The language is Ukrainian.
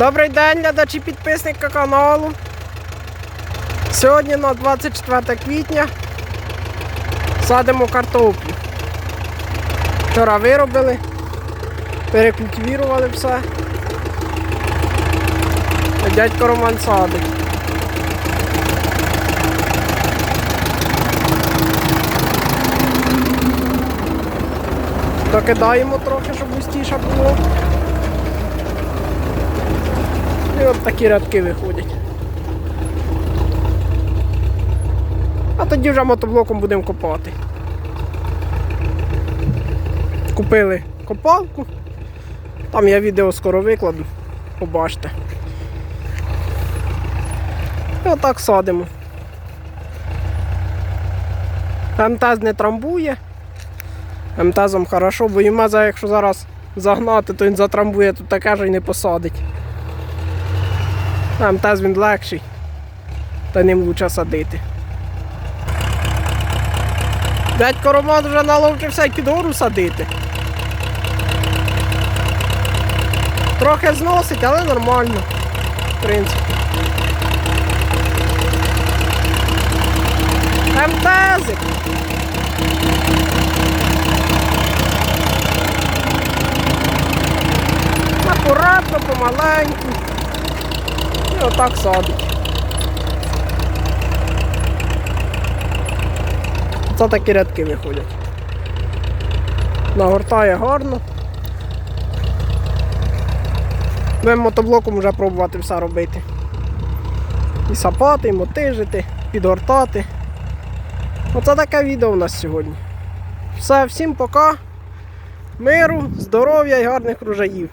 Добрий день, глядачі підписника каналу. Сьогодні на 24 квітня садимо картоплю. Вчора виробили, перекультивірували все. Дядько Роман садить. Докидаємо трохи, щоб густіше було. І от такі рядки виходять. А тоді вже мотоблоком будемо копати. Купили копалку. Там я відео скоро викладу. Побачите. І отак садимо. МТЗ не трамбує. МТЗом хорошо, бо Юмеза, якщо зараз загнати, то він затрамбує тут таке ж і не посадить. А МТЗ він легший. Та ним лучше садити. Дядько Роман вже наловчився й під гору садити. Трохи зносить, але нормально. В принципі. МТЗик. Акуратно, помаленьку. І отак садить. Це такі рядки виходять. Нагортає гарно. Будемо мотоблоком вже пробувати все робити. І сапати, і мотижити, підгортати. Оце таке відео у нас сьогодні. Все, всім пока. Миру, здоров'я і гарних врожаїв.